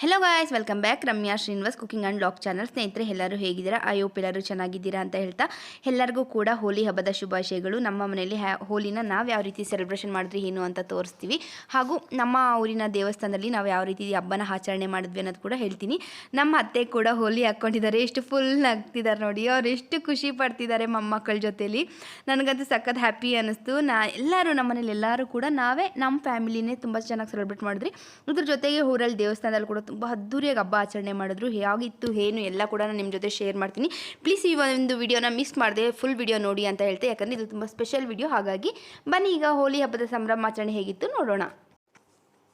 Hello guys welcome back Ramya Srinivas cooking and vlog channel ಸ್ನೇಹಿತರೆ ಎಲ್ಲರೂ ಹೇಗಿದ್ದೀರಾ? Hope ಎಲ್ಲರೂ ಚೆನ್ನಾಗಿದ್ದೀರಾ ಅಂತ ಹೇಳ್ತಾ ಎಲ್ಲರಿಗೂ ಕೂಡ ಹೋಲಿ ಹಬ್ಬದ ಶುಭಾಶಯಗಳು. ನಮ್ಮ ಮನೆಯಲ್ಲಿ ಹ್ಯಾ ಹೋಲಿನ ನಾವು ಯಾವ ರೀತಿ ಸೆಲೆಬ್ರೇಷನ್ ಮಾಡಿದ್ರಿ, ಏನು ಅಂತ ತೋರಿಸ್ತೀವಿ. ಹಾಗೂ ನಮ್ಮ ಊರಿನ ದೇವಸ್ಥಾನದಲ್ಲಿ ನಾವು ಯಾವ ರೀತಿ ಹಬ್ಬನ ಆಚರಣೆ ಮಾಡಿದ್ವಿ ಅನ್ನೋದು ಕೂಡ ಹೇಳ್ತೀನಿ. ನಮ್ಮ ಅತ್ತೆ ಕೂಡ ಹೋಲಿ ಹಾಕ್ಕೊಂಡಿದ್ದಾರೆ. ಎಷ್ಟು ಫುಲ್ ಆಗ್ತಿದ್ದಾರೆ ನೋಡಿ. ಅವ್ರು ಎಷ್ಟು ಖುಷಿ ಪಡ್ತಿದ್ದಾರೆ ಮೊಮ್ಮಕ್ಕಳ ಜೊತೆಯಲ್ಲಿ ನನಗಂತೂ ಸಖತ್ ಹ್ಯಾಪಿ ಅನ್ನಿಸ್ತು. ನಾ, ಎಲ್ಲರೂ ನಮ್ಮ ಮನೇಲಿ ಎಲ್ಲರೂ ಕೂಡ ನಾವೇ ನಮ್ಮ ಫ್ಯಾಮಿಲಿನೇ ತುಂಬ ಚೆನ್ನಾಗಿ ಸೆಲೆಬ್ರೇಟ್ ಮಾಡಿದ್ರಿ. ಇದ್ರ ಜೊತೆಗೆ ಊರಲ್ಲಿ ದೇವಸ್ಥಾನದಲ್ಲಿ ಕೂಡ ತುಂಬ ಅದ್ದೂರಿಯಾಗಿ ಹಬ್ಬ ಆಚರಣೆ ಮಾಡಿದ್ರು. ಹೇಗಿತ್ತು, ಏನು, ಎಲ್ಲ ಕೂಡ ನಾನು ನಿಮ್ಮ ಜೊತೆ ಶೇರ್ ಮಾಡ್ತೀನಿ. ಪ್ಲೀಸ್ ಈ ಒಂದು ವಿಡಿಯೋನ ಮಿಸ್ ಮಾಡಿದೆ ಫುಲ್ ವಿಡಿಯೋ ನೋಡಿ ಅಂತ ಹೇಳ್ತೆ. ಯಾಕಂದರೆ ಇದು ತುಂಬ ಸ್ಪೆಷಲ್ ವಿಡಿಯೋ ಹಾಗಾಗಿ ಬನ್ನಿ ಈಗ ಹೋಳಿ ಹಬ್ಬದ ಸಂಭ್ರಮಾಚರಣೆ ಹೇಗಿತ್ತು ನೋಡೋಣ.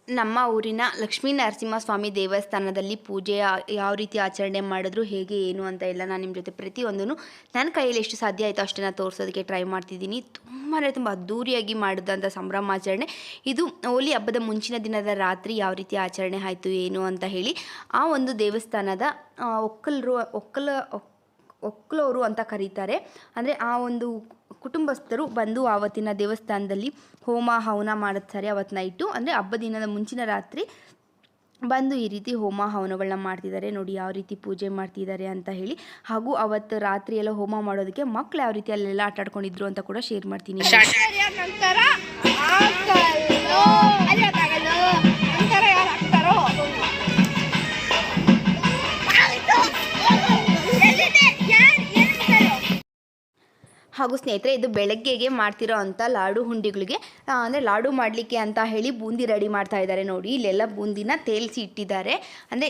ನಮ್ಮ ಊರಿನ ಲಕ್ಷ್ಮೀ ನರಸಿಂಹಸ್ವಾಮಿ ದೇವಸ್ಥಾನದಲ್ಲಿ ಪೂಜೆ ಯಾವ ರೀತಿ ಆಚರಣೆ ಮಾಡಿದ್ರು, ಹೇಗೆ, ಏನು ಅಂತ ಎಲ್ಲ ನಾನು ನಿಮ್ಮ ಜೊತೆ ಪ್ರತಿಯೊಂದನ್ನು ನನ್ನ ಕೈಯಲ್ಲಿ ಎಷ್ಟು ಸಾಧ್ಯ ಆಯಿತು ಅಷ್ಟನ್ನು ತೋರಿಸೋದಕ್ಕೆ ಟ್ರೈ ಮಾಡ್ತಿದ್ದೀನಿ. ತುಂಬಾ ತುಂಬ ಅದ್ಧೂರಿಯಾಗಿ ಮಾಡಿದಂಥ ಸಂಭ್ರಮಾಚರಣೆ ಇದು ಹೋಲಿ ಹಬ್ಬದ ಮುಂಚಿನ ದಿನದ ರಾತ್ರಿ ಯಾವ ರೀತಿ ಆಚರಣೆ ಆಯಿತು, ಏನು ಅಂತ ಹೇಳಿ ಆ ಒಂದು ದೇವಸ್ಥಾನದ ಒಕ್ಕಲರು, ಒಕ್ಕಲ, ಒಕ್- ಒಕ್ಲೋರು ಅಂತ ಕರೀತಾರೆ. ಅಂದರೆ ಆ ಒಂದು ಕುಟುಂಬಸ್ಥರು ಬಂದು ಆವತ್ತಿನ ದೇವಸ್ಥಾನದಲ್ಲಿ ಹೋಮ ಹವನ ಮಾಡುತ್ತಾರೆ ಅವತ್ತು ನೈಟು. ಅಂದರೆ ಹಬ್ಬ ದಿನದ ಮುಂಚಿನ ರಾತ್ರಿ ಬಂದು ಈ ರೀತಿ ಹೋಮ ಹವನಗಳನ್ನ ಮಾಡ್ತಿದ್ದಾರೆ. ನೋಡಿ ಯಾವ ರೀತಿ ಪೂಜೆ ಮಾಡ್ತಿದ್ದಾರೆ ಅಂತ ಹೇಳಿ. ಹಾಗೂ ಅವತ್ತು ರಾತ್ರಿ ಎಲ್ಲ ಹೋಮ ಮಾಡೋದಕ್ಕೆ ಮಕ್ಳು ಯಾವ ರೀತಿ ಅಲ್ಲೆಲ್ಲ ಆಟ ಆಡ್ಕೊಂಡಿದ್ರು ಅಂತ ಕೂಡ ಶೇರ್ ಮಾಡ್ತೀನಿ. ಹಾಗೂ ಸ್ನೇಹಿತರೆ, ಇದು ಬೆಳಗ್ಗೆಗೆ ಮಾಡ್ತಿರೋ ಅಂಥ ಲಾಡು ಹುಂಡಿಗಳಿಗೆ ಅಂದರೆ ಲಾಡು ಮಾಡಲಿಕ್ಕೆ ಅಂತ ಹೇಳಿ ಬೂಂದಿ ರೆಡಿ ಮಾಡ್ತಾ ಇದ್ದಾರೆ ನೋಡಿ. ಇಲ್ಲೆಲ್ಲ ಬೂಂದಿನ ತೇಲಿಸಿ ಇಟ್ಟಿದ್ದಾರೆ. ಅಂದರೆ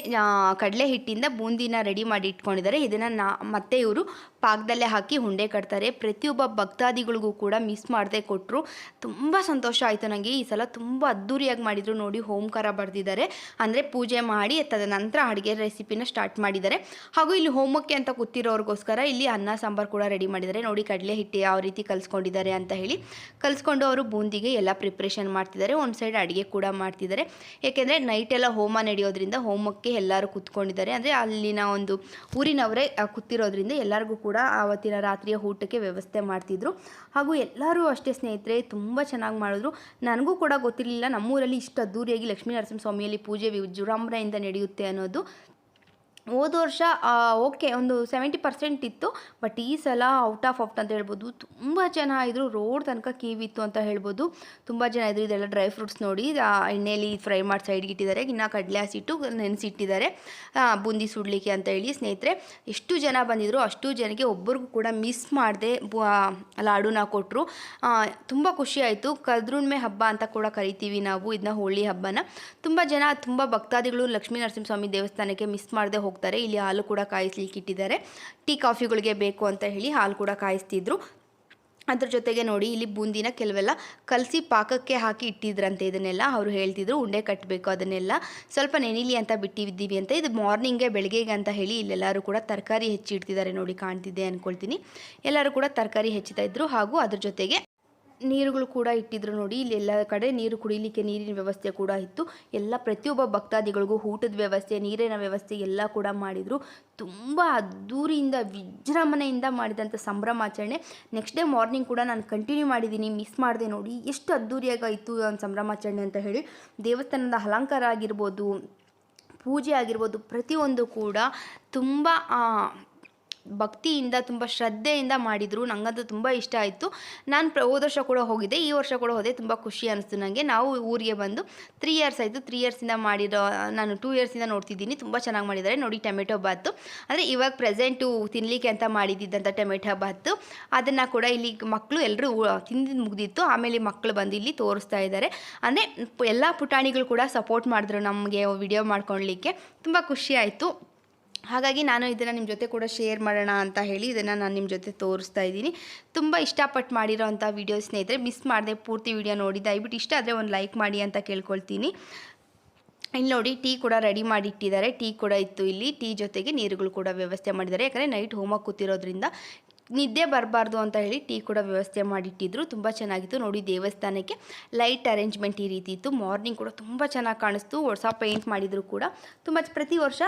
ಕಡಲೆ ಹಿಟ್ಟಿಂದ ಬೂಂದಿನ ರೆಡಿ ಮಾಡಿ ಇಟ್ಕೊಂಡಿದ್ದಾರೆ. ಇದನ್ನು ನಾ, ಮತ್ತೆ ಇವರು ಪಾಕದಲ್ಲೇ ಹಾಕಿ ಹುಂಡೆ ಕಟ್ತಾರೆ. ಪ್ರತಿಯೊಬ್ಬ ಭಕ್ತಾದಿಗಳಿಗೂ ಕೂಡ ಮಿಸ್ ಮಾಡದೆ ಕೊಟ್ಟರು ತುಂಬ ಸಂತೋಷ ಆಯಿತು ನನಗೆ ಈ ಸಲ ತುಂಬ ಅದ್ದೂರಿಯಾಗಿ ಮಾಡಿದರು ನೋಡಿ. ಹೋಮಕಾರ ಬರೆದಿದ್ದಾರೆ. ಅಂದರೆ ಪೂಜೆ ಮಾಡಿ ತದನಂತರ ಅಡುಗೆ ರೆಸಿಪಿನ ಸ್ಟಾರ್ಟ್ ಮಾಡಿದ್ದಾರೆ. ಹಾಗೂ ಇಲ್ಲಿ ಹೋಮಕ್ಕೆ ಅಂತ ಕೂತಿರೋರಿಗೋಸ್ಕರ ಇಲ್ಲಿ ಅನ್ನ, ಸಾಂಬಾರು ಕೂಡ ರೆಡಿ ಮಾಡಿದ್ದಾರೆ. ನೋಡಿ, ಕಡಲೆ ಹಿಟ್ಟು ಯಾವ ರೀತಿ ಕಲಿಸ್ಕೊಂಡಿದ್ದಾರೆ ಅಂತ ಹೇಳಿ ಕಲಿಸ್ಕೊಂಡು ಅವರು ಬೂಂದಿಗೆ ಎಲ್ಲ ಪ್ರಿಪ್ರೇಷನ್ ಮಾಡ್ತಿದ್ದಾರೆ. ಒಂದು ಸೈಡ್ ಅಡುಗೆ ಕೂಡ ಮಾಡ್ತಿದ್ದಾರೆ. ಏಕೆಂದರೆ ನೈಟೆಲ್ಲ ಹೋಮ ನಡೆಯೋದ್ರಿಂದ ಹೋಮಕ್ಕೆ ಎಲ್ಲರೂ ಕೂತ್ಕೊಂಡಿದ್ದಾರೆ. ಅಂದರೆ ಅಲ್ಲಿನ ಒಂದು ಊರಿನವರೇ ಕೂತಿರೋದ್ರಿಂದ ಎಲ್ಲರಿಗೂ ಕೂಡ ಆವತ್ತಿನ ರಾತ್ರಿಯ ಊಟಕ್ಕೆ ವ್ಯವಸ್ಥೆ ಮಾಡ್ತಿದ್ರು. ಹಾಗೂ ಎಲ್ಲರೂ ಅಷ್ಟೇ ಸ್ನೇಹಿತರೆ, ತುಂಬ ಚೆನ್ನಾಗಿ ಮಾಡಿದ್ರು. ನನಗೂ ಕೂಡ ಗೊತ್ತಿರಲಿಲ್ಲ ನಮ್ಮೂರಲ್ಲಿ ಇಷ್ಟು ಅದ್ದೂರಿಯಾಗಿ ಲಕ್ಷ್ಮೀ ನರಸಿಂಹಸ್ವಾಮಿಯಲ್ಲಿ ಪೂಜೆ ವಿಜೃಂಭಣೆಯಿಂದ ನಡೆಯುತ್ತೆ ಅನ್ನೋದು ಹೋದ ವರ್ಷ ಓಕೆ ಒಂದು ಸೆವೆಂಟಿ ಪರ್ಸೆಂಟ್ ಇತ್ತು ಬಟ್ ಈ ಸಲ ಔಟ್ ಆಫ್ ಔಟ್ ಅಂತ ಹೇಳ್ಬೋದು. ತುಂಬ ಜನ ಇದ್ದರು ರೋಡ್ ತನಕ ಕೀವಿತ್ತು ಅಂತ ಹೇಳ್ಬೋದು. ತುಂಬ ಜನ ಇದ್ರು, ಇದೆಲ್ಲ ಡ್ರೈ ಫ್ರೂಟ್ಸ್ ನೋಡಿ ಎಣ್ಣೆಯಲ್ಲಿ ಫ್ರೈ ಮಾಡಿ ಸೈಡ್ಗೆ ಇಟ್ಟಿದ್ದಾರೆ. ಇನ್ನು ಕಡಲೆ ಹಸಿಟ್ಟು ನೆನೆಸಿಟ್ಟಿದ್ದಾರೆ ಬೂಂದಿ ಸುಡಲಿಕ್ಕೆ ಅಂತ ಹೇಳಿ ಸ್ನೇಹಿತರೆ, ಎಷ್ಟು ಜನ ಬಂದಿದ್ರು, ಅಷ್ಟು ಜನಕ್ಕೆ ಒಬ್ಬರಿಗೂ ಕೂಡ ಮಿಸ್ ಮಾಡದೆ ಲಾಡುನ ಕೊಟ್ಟರು ತುಂಬ ಖುಷಿ ಆಯಿತು. ಕದ್ರುಣ್ಮೆ ಹಬ್ಬ ಅಂತ ಕೂಡ ಕರಿತೀವಿ ನಾವು ಇದನ್ನ ಹೋಳಿ ಹಬ್ಬನ. ತುಂಬ ಜನ, ತುಂಬ ಭಕ್ತಾದಿಗಳು ಲಕ್ಷ್ಮೀ ನರಸಿಂಹಸ್ವಾಮಿ ದೇವಸ್ಥಾನಕ್ಕೆ ಮಿಸ್ ಮಾಡದೆ ಹೋಗ್ತಾರೆ. ಇಲ್ಲಿ ಹಾಲು ಕೂಡ ಕಾಯಿಸ್ಲಿಕ್ಕೆ ಇಟ್ಟಿದ್ದಾರೆ. ಟೀ, ಕಾಫಿಗಳಿಗೆ ಬೇಕು ಅಂತ ಹೇಳಿ ಹಾಲು ಕೂಡ ಕಾಯಿಸ್ತಿದ್ರು. ಅದ್ರ ಜೊತೆಗೆ ನೋಡಿ, ಇಲ್ಲಿ ಬೂಂದಿನ ಕೆಲವೆಲ್ಲ ಕಲಸಿ ಪಾಕಕ್ಕೆ ಹಾಕಿ ಇಟ್ಟಿದ್ರಂತೆ ಇದನ್ನೆಲ್ಲ. ಅವರು ಹೇಳ್ತಿದ್ರು, ಉಂಡೆ ಕಟ್ಟಬೇಕು ಅದನ್ನೆಲ್ಲ. ಸ್ವಲ್ಪ ನೆನಿಲಿ ಅಂತ ಬಿಟ್ಟಿದ್ದೀವಿ ಅಂತ. ಇದು ಮಾರ್ನಿಂಗೇ ಬೆಳಗ್ಗೆಗೆ ಅಂತ ಹೇಳಿ ಇಲ್ಲೆಲ್ಲರೂ ಕೂಡ ತರಕಾರಿ ಹೆಚ್ಚಿಡ್ತಿದ್ದಾರೆ ನೋಡಿ ಕಾಣ್ತಿದ್ದೆ ಅಂದ್ಕೊಳ್ತೀನಿ ಎಲ್ಲರೂ ಕೂಡ ತರಕಾರಿ ಹೆಚ್ಚುತ್ತಾ ಇದ್ರು. ಹಾಗೂ ಅದ್ರ ಜೊತೆಗೆ ನೀರುಗಳು ಕೂಡ ಇಟ್ಟಿದ್ರು ನೋಡಿ. ಇಲ್ಲಿ ಎಲ್ಲ ಕಡೆ ನೀರು ಕುಡಿಲಿಕ್ಕೆ ನೀರಿನ ವ್ಯವಸ್ಥೆ ಕೂಡ ಇತ್ತು. ಎಲ್ಲ ಪ್ರತಿಯೊಬ್ಬ ಭಕ್ತಾದಿಗಳಿಗೂ ಊಟದ ವ್ಯವಸ್ಥೆ, ನೀರಿನ ವ್ಯವಸ್ಥೆ ಎಲ್ಲ ಕೂಡ ಮಾಡಿದರು. ತುಂಬ ಅದ್ದೂರಿಯಿಂದ, ವಿಜೃಂಭಣೆಯಿಂದ ಮಾಡಿದಂಥ ಸಂಭ್ರಮಾಚರಣೆ. ನೆಕ್ಸ್ಟ್ ಡೇ ಮಾರ್ನಿಂಗ್ ಕೂಡ ನಾನು ಕಂಟಿನ್ಯೂ ಮಾಡಿದ್ದೀನಿ. ಮಿಸ್ ಮಾಡಿದೆ ನೋಡಿ. ಎಷ್ಟು ಅದ್ದೂರಿಯಾಗಾಯಿತು ಒಂದು ಸಂಭ್ರಮಾಚರಣೆ ಅಂತ ಹೇಳಿ. ದೇವಸ್ಥಾನದ ಅಲಂಕಾರ ಆಗಿರ್ಬೋದು, ಪೂಜೆ ಆಗಿರ್ಬೋದು ಪ್ರತಿಯೊಂದು ಕೂಡ ತುಂಬ ಭಕ್ತಿಯಿಂದ, ತುಂಬ ಶ್ರದ್ಧೆಯಿಂದ ಮಾಡಿದರು. ನನಗಂತೂ ತುಂಬ ಇಷ್ಟ ಆಯಿತು. ನಾನು ಪ್ರ, ಹೋದ ವರ್ಷ ಕೂಡ ಹೋಗಿದ್ದೆ. ಈ ವರ್ಷ ಕೂಡ ಹೋದೆ. ತುಂಬ ಖುಷಿ ಅನಿಸ್ತು ನನಗೆ ನಾವು ಊರಿಗೆ ಬಂದು ತ್ರೀ ಇಯರ್ಸ್ ಆಯಿತು. ತ್ರೀ ಇಯರ್ಸಿಂದ ಮಾಡಿರೋ, ನಾನು ಟೂ ಇಯರ್ಸಿಂದ ನೋಡ್ತಿದ್ದೀನಿ. ತುಂಬ ಚೆನ್ನಾಗಿ ಮಾಡಿದ್ದಾರೆ. ನೋಡಿ, ಟೊಮೆಟೊ ಬಾತು. ಅಂದರೆ ಇವಾಗ ಪ್ರೆಸೆಂಟು ತಿನ್ನಲಿಕ್ಕೆ ಅಂತ ಮಾಡಿದ್ದಂಥ ಟೊಮೆಟೊ ಬಾತು. ಅದನ್ನು ಕೂಡ ಇಲ್ಲಿ ಮಕ್ಕಳು ಎಲ್ಲರೂ ತಿಂದು ಮುಗ್ದಿತ್ತು. ಆಮೇಲೆ ಮಕ್ಕಳು ಬಂದು ಇಲ್ಲಿ ತೋರಿಸ್ತಾ ಇದ್ದಾರೆ. ಅಂದರೆ ಎಲ್ಲ ಪುಟಾಣಿಗಳು ಕೂಡ ಸಪೋರ್ಟ್ ಮಾಡಿದ್ರು ನಮಗೆ ವಿಡಿಯೋ ಮಾಡ್ಕೊಳ್ಲಿಕ್ಕೆ. ತುಂಬ ಖುಷಿ ಆಯಿತು. ಹಾಗಾಗಿ ನಾನು ಇದನ್ನು ನಿಮ್ಮ ಜೊತೆ ಕೂಡ ಶೇರ್ ಮಾಡೋಣ ಅಂತ ಹೇಳಿ ಇದನ್ನು ನಾನು ನಿಮ್ಮ ಜೊತೆ ತೋರಿಸ್ತಾ ಇದ್ದೀನಿ. ತುಂಬ ಇಷ್ಟಪಟ್ಟು ಮಾಡಿರೋ ಅಂಥ ವೀಡಿಯೋ ಸ್ನೇಹಿತರೆ ಮಿಸ್ ಮಾಡಿದೆ ಪೂರ್ತಿ ವಿಡಿಯೋ ನೋಡಿ. ದಯವಿಟ್ಟು ಇಷ್ಟ ಆದರೆ ಒಂದು ಲೈಕ್ ಮಾಡಿ ಅಂತ ಕೇಳ್ಕೊಳ್ತೀನಿ. ಇಲ್ಲಿ ನೋಡಿ, ಟೀ ಕೂಡ ರೆಡಿ ಮಾಡಿ ಇಟ್ಟಿದ್ದಾರೆ ಟೀ ಕೂಡ ಇತ್ತು ಇಲ್ಲಿ. ಟೀ ಜೊತೆಗೆ ನೀರುಗಳು ಕೂಡ ವ್ಯವಸ್ಥೆ ಮಾಡಿದ್ದಾರೆ. ಯಾಕಂದರೆ ನೈಟ್ ಹೋಮ ಕೂತಿರೋದ್ರಿಂದ ನಿದ್ದೆ ಬರಬಾರ್ದು ಅಂತ ಹೇಳಿ ಟೀ ಕೂಡ ವ್ಯವಸ್ಥೆ ಮಾಡಿಟ್ಟಿದ್ರು. ತುಂಬ ಚೆನ್ನಾಗಿತ್ತು. ನೋಡಿ ದೇವಸ್ಥಾನಕ್ಕೆ ಲೈಟ್ ಅರೇಂಜ್ಮೆಂಟ್ ಈ ರೀತಿ ಇತ್ತು. ಮಾರ್ನಿಂಗ್ ಕೂಡ ತುಂಬ ಚೆನ್ನಾಗಿ ಕಾಣಿಸ್ತು. ಹೊಸ ಪೇಂಟ್ ಮಾಡಿದ್ರು ಕೂಡ. ತುಂಬ ಪ್ರತಿ ವರ್ಷ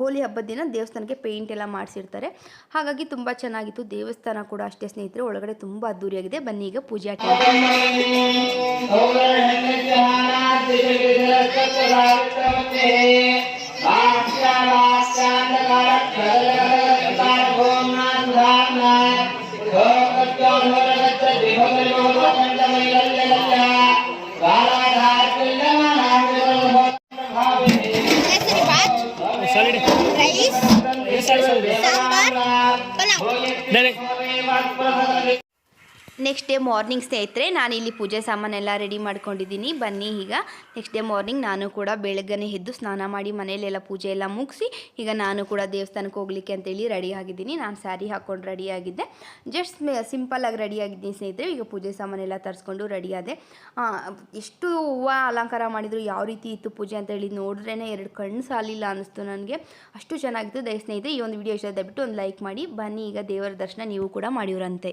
ಹೋಲಿ ಹಬ್ಬದ ದಿನ ದೇವಸ್ಥಾನಕ್ಕೆ ಪೇಂಟ್ ಎಲ್ಲ ಮಾಡಿಸಿರ್ತಾರೆ. ಹಾಗಾಗಿ ತುಂಬ ಚೆನ್ನಾಗಿತ್ತು. ದೇವಸ್ಥಾನ ಕೂಡ ಅಷ್ಟೇ ಸ್ನೇಹಿತರೆ, ಒಳಗಡೆ ತುಂಬ ಅದ್ದೂರಿಯಾಗಿದೆ. ಬನ್ನಿ ಈಗ ಪೂಜೆ attend Thank you. Next day morning ಸ್ನೇಹಿತರೆ ನಾನು ಇಲ್ಲಿ ಪೂಜೆ ಸಾಮಾನೆಲ್ಲ ರೆಡಿ ಮಾಡ್ಕೊಂಡಿದ್ದೀನಿ. ಬನ್ನಿ ಈಗ. ನೆಕ್ಸ್ಟ್ ಡೇ ಮಾರ್ನಿಂಗ್ ನಾನು ಕೂಡ ಬೆಳಗ್ಗೆ ಎದ್ದು ಸ್ನಾನ ಮಾಡಿ ಮನೆಯಲ್ಲೆಲ್ಲ ಪೂಜೆ ಎಲ್ಲ ಮುಗಿಸಿ, ಈಗ ನಾನು ಕೂಡ ದೇವಸ್ಥಾನಕ್ಕೆ ಹೋಗ್ಲಿಕ್ಕೆ ಅಂತೇಳಿ ರೆಡಿ ಆಗಿದ್ದೀನಿ. ನಾನು ಸ್ಯಾರಿ ಹಾಕ್ಕೊಂಡು ರೆಡಿ ಆಗಿದ್ದೆ. ಜಸ್ಟ್ ಆಗಿ ರೆಡಿ ಆಗಿದ್ದೀನಿ ಸ್ನೇಹಿತರೆ. ಈಗ ಪೂಜೆ ಸಾಮಾನೆಲ್ಲ ತರಿಸ್ಕೊಂಡು ರೆಡಿ ಆದೆ. ಎಷ್ಟು ಹೂವು ಅಲಂಕಾರ ಮಾಡಿದ್ರು, ಯಾವ ರೀತಿ ಇತ್ತು ಪೂಜೆ ಅಂತ ಹೇಳಿ ನೋಡಿದ್ರೇ ಎರಡು ಕಣ್ಣು ಸಾಲಿಲ್ಲ ಅನ್ನಿಸ್ತು ನನಗೆ. ಅಷ್ಟು ಚೆನ್ನಾಗಿತ್ತು. ದಯ ಸ್ನೇಹಿತರೆ, ಈ ಒಂದು ವಿಡಿಯೋ ಇಷ್ಟ ದಯವಿಟ್ಟು ಒಂದು ಲೈಕ್ ಮಾಡಿ. ಬನ್ನಿ ಈಗ ದೇವರ ದರ್ಶನ ನೀವು ಕೂಡ ಮಾಡಿವ್ರಂತೆ.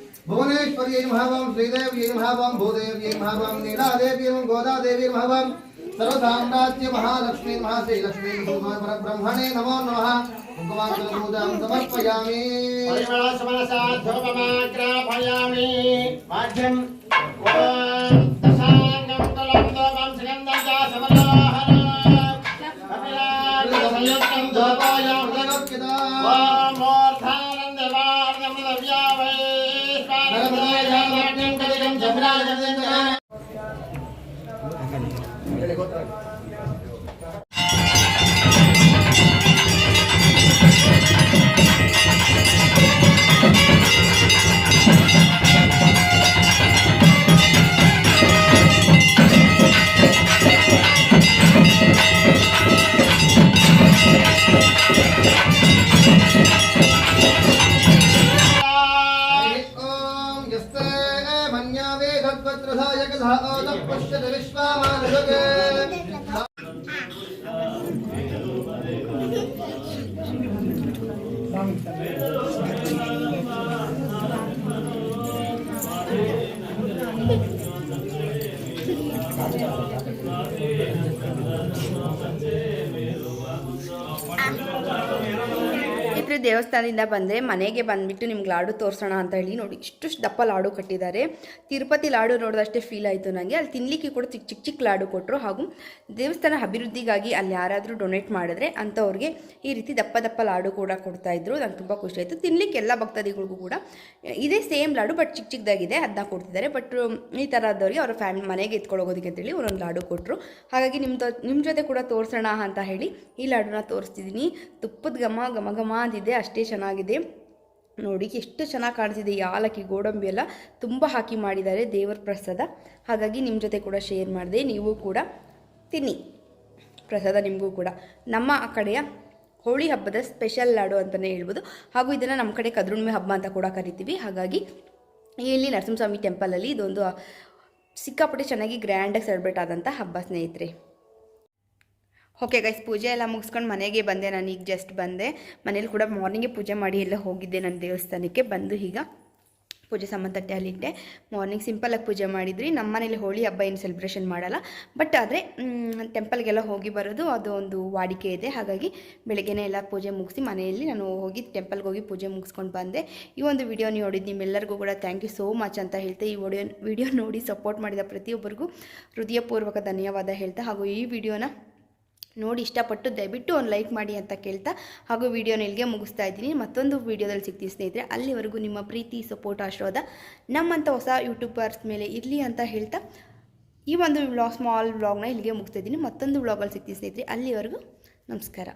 भुवनेश्वरी महावाम श्रीदेवी महावाम भूदेवी महावाम नीलादेवी गोदादेवी महावाम सर्वसाम्राज्य महालक्ष्मी महाश्रीलक्ष्मी ब्रह्मणे नमो नम। भगवान् समर्पयामि। परिमलसमनसाध्वपमाग्रापयामि वाद्यम् दशाङ्गं यस्य मन्यावे धत्वत्रधाय कथा Thank you. ದೇವಸ್ಥಾನದಿಂದ ಬಂದರೆ ಮನೆಗೆ ಬಂದುಬಿಟ್ಟು ನಿಮ್ಗೆ ಲಾಡು ತೋರಿಸೋಣ ಅಂತ ಹೇಳಿ ನೋಡಿ, ಇಷ್ಟು ದಪ್ಪ ಲಾಡು ಕಟ್ಟಿದ್ದಾರೆ. ತಿರುಪತಿ ಲಾಡು ನೋಡಿದಷ್ಟೇ ಫೀಲ್ ಆಯಿತು ನನಗೆ ಅಲ್ಲಿ ತಿನ್ನಲಿಕ್ಕೆ ಕೂಡ ಚಿಕ್ಕ ಚಿಕ್ಕ ಚಿಕ್ಕ ಲಾಡು ಕೊಟ್ಟರು ಹಾಗೂ ದೇವಸ್ಥಾನ ಅಭಿವೃದ್ಧಿಗಾಗಿ ಅಲ್ಲಿ ಯಾರಾದರೂ ಡೊನೇಟ್ ಮಾಡಿದ್ರೆ ಅಂಥವ್ರಿಗೆ ಈ ರೀತಿ ದಪ್ಪ ದಪ್ಪ ಲಾಡು ಕೂಡ ಕೊಡ್ತಾಯಿದ್ರು ನಂಗೆ ತುಂಬ ಖುಷಿ ಆಯಿತು. ತಿನ್ನಲಿಕ್ಕೆ ಎಲ್ಲ ಭಕ್ತಾದಿಗಳಿಗೂ ಕೂಡ ಇದೇ ಸೇಮ್ ಲಾಡು ಬಟ್ ಚಿಕ್ಕ ಚಿಕ್ಕದಾಗಿದೆ ಅದನ್ನ ಕೊಡ್ತಿದ್ದಾರೆ. ಬಟ್ ಈ ಥರದವ್ರಿಗೆ ಅವರ ಫ್ಯಾಮಿಲಿ ಮನೆಗೆ ಎತ್ಕೊಳ್ಳೋಗೋದಕ್ಕೆ ಅಂತೇಳಿ ಒಂದೊಂದು ಲಾಡು ಕೊಟ್ಟರು ಹಾಗಾಗಿ ನಿಮ್ಮ ನಿಮ್ಮ ಜೊತೆ ಕೂಡ ತೋರಿಸೋಣ ಅಂತ ಹೇಳಿ ಈ ಲಾಡುನ ತೋರಿಸ್ತಿದ್ದೀನಿ ತುಪ್ಪದ ಘಮ ಘಮ ಘಮ ಅಂತಿದೆ. ಅಷ್ಟೇ ಚೆನ್ನಾಗಿದೆ. ನೋಡಿ, ಎಷ್ಟು ಚೆನ್ನಾಗಿ ಕಾಣಿಸಿದೆ ಯಾಲಕ್ಕಿ ಗೋಡಂಬಿ ಎಲ್ಲ ತುಂಬ ಹಾಕಿ ಮಾಡಿದ್ದಾರೆ ದೇವರ ಪ್ರಸಾದ. ಹಾಗಾಗಿ ನಿಮ್ಮ ಜೊತೆ ಕೂಡ ಶೇರ್ ಮಾಡಿದೆ, ನೀವು ಕೂಡ ತಿನ್ನಿ ಪ್ರಸಾದ ನಿಮಗೂ ಕೂಡ. ನಮ್ಮ ಆ ಕಡೆಯ ಹೋಳಿ ಹಬ್ಬದ ಸ್ಪೆಷಲ್ ಲಾಡು ಅಂತಲೇ ಹೇಳ್ಬೋದು. ಹಾಗೂ ಇದನ್ನು ನಮ್ಮ ಕಡೆ ಕದ್ರುಣ್ಮೆ ಹಬ್ಬ ಅಂತ ಕೂಡ ಕರಿತೀವಿ. ಹಾಗಾಗಿ ಇಲ್ಲಿ ನರಸಿಂಹಸ್ವಾಮಿ ಟೆಂಪಲಲ್ಲಿ ಇದೊಂದು ಸಿಕ್ಕಾಪಟ್ಟೆ ಚೆನ್ನಾಗಿ ಗ್ರ್ಯಾಂಡಾಗಿ ಸೆಲೆಬ್ರೇಟ್ ಆದಂಥ ಹಬ್ಬ ಸ್ನೇಹಿತರೆ. ಓಕೆ ಗೈಸ್ ಪೂಜೆ ಎಲ್ಲ ಮುಗಿಸ್ಕೊಂಡು ಮನೆಗೆ ಬಂದೆ ನಾನು. ಈಗ ಜಸ್ಟ್ ಬಂದೆ. ಮನೇಲಿ ಕೂಡ ಮಾರ್ನಿಂಗೇ ಪೂಜೆ ಮಾಡಿ ಎಲ್ಲ ಹೋಗಿದ್ದೆ ನನ್ನ ದೇವಸ್ಥಾನಕ್ಕೆ. ಬಂದು ಈಗ ಪೂಜೆ ಸಾಮಾನು ತಟ್ಟೆ ಅಲ್ಲಿಟ್ಟೆ ಮಾರ್ನಿಂಗ್ ಸಿಂಪಲಾಗಿ ಪೂಜೆ ಮಾಡಿದ್ರಿ. ನಮ್ಮ ಮನೇಲಿ ಹೋಳಿ ಹಬ್ಬ ಏನು ಸೆಲೆಬ್ರೇಷನ್ ಮಾಡಲ್ಲ. ಬಟ್ ಆದರೆ ಟೆಂಪಲ್ಗೆಲ್ಲ ಹೋಗಿ ಬರೋದು ಅದು ಒಂದು ವಾಡಿಕೆ ಇದೆ. ಹಾಗಾಗಿ ಬೆಳಗ್ಗೆನೇ ಎಲ್ಲ ಪೂಜೆ ಮುಗಿಸಿ ಮನೆಯಲ್ಲಿ ನಾನು ಹೋಗಿ ಟೆಂಪಲ್ಗೆ ಹೋಗಿ ಪೂಜೆ ಮುಗಿಸ್ಕೊಂಡು ಬಂದೆ. ಈ ಒಂದು ವಿಡಿಯೋ ನೋಡಿದ್ದು ನಿಮ್ಮೆಲ್ಲರಿಗೂ ಕೂಡ ಥ್ಯಾಂಕ್ ಯು ಸೋ ಮಚ್ ಅಂತ ಹೇಳ್ತೆ ಈ ವಿಡಿಯೋ ವಿಡಿಯೋ ನೋಡಿ ಸಪೋರ್ಟ್ ಮಾಡಿದ ಪ್ರತಿಯೊಬ್ಬರಿಗೂ ಹೃದಯಪೂರ್ವಕ ಧನ್ಯವಾದ ಹೇಳ್ತಾ ಹಾಗೂ ಈ ವಿಡಿಯೋನ ನೋಡಿ ಇಷ್ಟಪಟ್ಟು ದಯವಿಟ್ಟು ಒಂದು ಲೈಕ್ ಮಾಡಿ ಅಂತ ಕೇಳ್ತಾ ಹಾಗೂ ವಿಡಿಯೋನ ಇಲ್ಲಿಗೆ ಮುಗಿಸ್ತಾ ಇದ್ದೀನಿ. ಮತ್ತೊಂದು ವಿಡಿಯೋದಲ್ಲಿ ಸಿಗ್ತೀನಿ ಸ್ನೇಹಿತರೆ. ಅಲ್ಲಿವರೆಗೂ ನಿಮ್ಮ ಪ್ರೀತಿ ಸಪೋರ್ಟ್ ಆಶೀರ್ವಾದ ನಮ್ಮಂಥ ಹೊಸ ಯೂಟ್ಯೂಬರ್ಸ್ ಮೇಲೆ ಇರಲಿ ಅಂತ ಹೇಳ್ತಾ ಈ ಒಂದು ವ್ಲಾಗ್ ಸ್ಮಾಲ್ ವ್ಲಾಗ್ನ ಇಲ್ಲಿಗೆ ಮುಗಿಸ್ತಾ ಇದ್ದೀನಿ. ಮತ್ತೊಂದು ವ್ಲಾಗಲ್ಲಿ ಸಿಗ್ತೀನಿ ಸ್ನೇಹಿತರೆ. ಅಲ್ಲಿವರೆಗೂ ನಮಸ್ಕಾರ.